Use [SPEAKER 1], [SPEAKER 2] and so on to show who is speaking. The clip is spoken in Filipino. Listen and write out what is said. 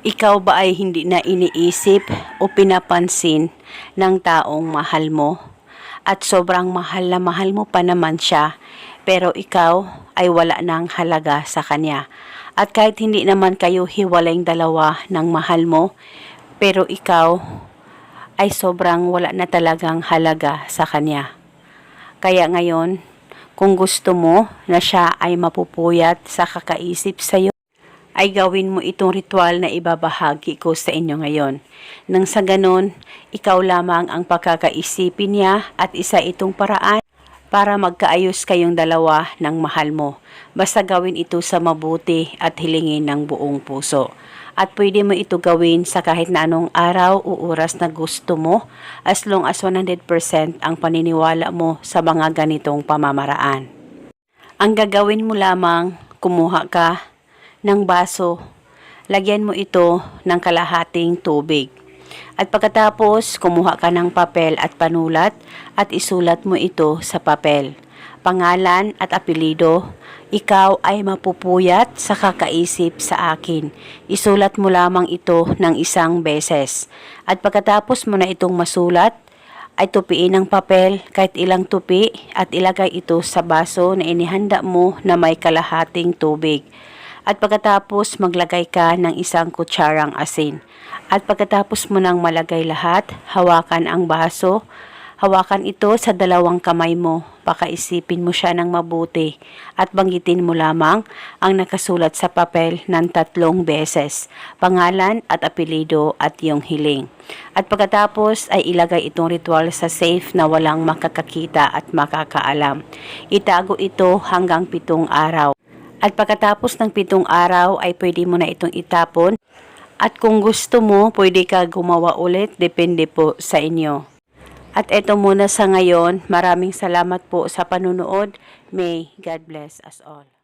[SPEAKER 1] Ikaw ba ay hindi na iniisip o pinapansin ng taong mahal mo? At sobrang mahal na mahal mo pa naman siya, pero ikaw ay wala ng halaga sa kanya. At kahit hindi naman kayo hiwalayung dalawa ng mahal mo, pero ikaw ay sobrang wala na talagang halaga sa kanya. Kaya ngayon, kung gusto mo na siya ay mapupuyat sa kakaisip sa iyo, ay gawin mo itong ritual na ibabahagi ko sa inyo ngayon. Nang sa ganon, ikaw lamang ang pagkakaisipin niya at isa itong paraan para magkaayos kayong dalawa ng mahal mo. Basta gawin ito sa mabuti at hilingin ng buong puso. At pwede mo ito gawin sa kahit na anong araw o oras na gusto mo as long as 100% ang paniniwala mo sa mga ganitong pamamaraan. Ang gagawin mo lamang, kumuha ka ng baso. Lagyan mo ito ng kalahating tubig. At pagkatapos, kumuha ka ng papel at panulat at isulat mo ito sa papel. Pangalan at apelido, ikaw ay mapupuyat sa kakaisip sa akin. Isulat mo lamang ito ng isang beses. At pagkatapos mo na itong masulat, ay tupiin ng papel kahit ilang tupi at ilagay ito sa baso na inihanda mo na may kalahating tubig. At pagkatapos maglagay ka ng isang kutsarang asin. At pagkatapos mo nang malagay lahat, hawakan ang baso. Hawakan ito sa dalawang kamay mo. Pakaisipin mo siya ng mabuti. At banggitin mo lamang ang nakasulat sa papel ng tatlong beses. Pangalan at apelido at iyong hiling. At pagkatapos ay ilagay itong ritual sa safe na walang makakakita at makakaalam. Itago ito hanggang pitong araw. At pagkatapos ng pitong araw ay pwede mo na itong itapon. At kung gusto mo, pwede ka gumawa ulit. Depende po sa inyo. At eto muna sa ngayon. Maraming salamat po sa panunood. May God bless us all.